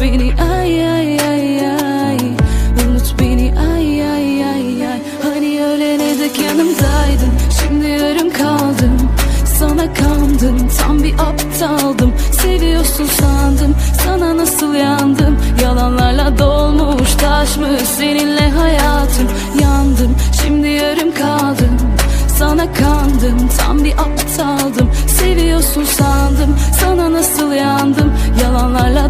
beni ay ay ay ay. Unut beni ay ay ay ay. Hani ölene dek yanımdaydın? Şimdi yarım kaldım. Sana kandım. Tam bir aptaldım. Seviyorsun sandım. Sana nasıl yandım? Yalanlarla dolmuş taşmış seninle hayatım Yandım. Şimdi yarım kaldım. Sana kandım. Tam bir aptaldım. Seviyorsun sandım. Sana nasıl yandım? Yalanlarla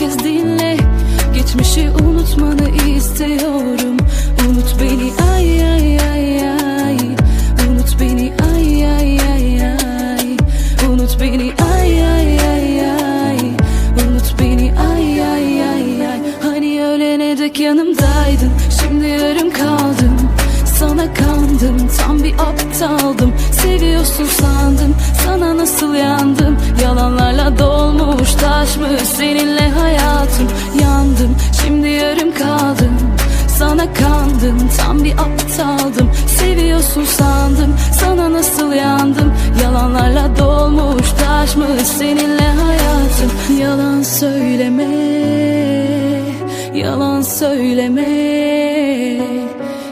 kez dinle. Geçmişi unutmanı istiyorum. Unut beni ay ay ay ay. Unut beni ay ay ay ay. Unut beni ay ay ay ay. Unut beni ay ay ay ay. Hani ölene dek yanımdaydın? Şimdi yarım kaldım sana kandım. Tam bir aptaldım. Seviyorsun sandım sana nasıl yandım? Yalanlarla dolmuş taşmış seninle tuttum yandım Şimdi yarım kaldım. Sana kandım Tam bir aptaldım. Seviyorsun sandım Sana nasıl yandım? Yalanlarla dolmuş taşmış Seninle hayatım. Yalan söyleme Yalan söyleme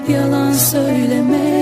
Yalan söyleme.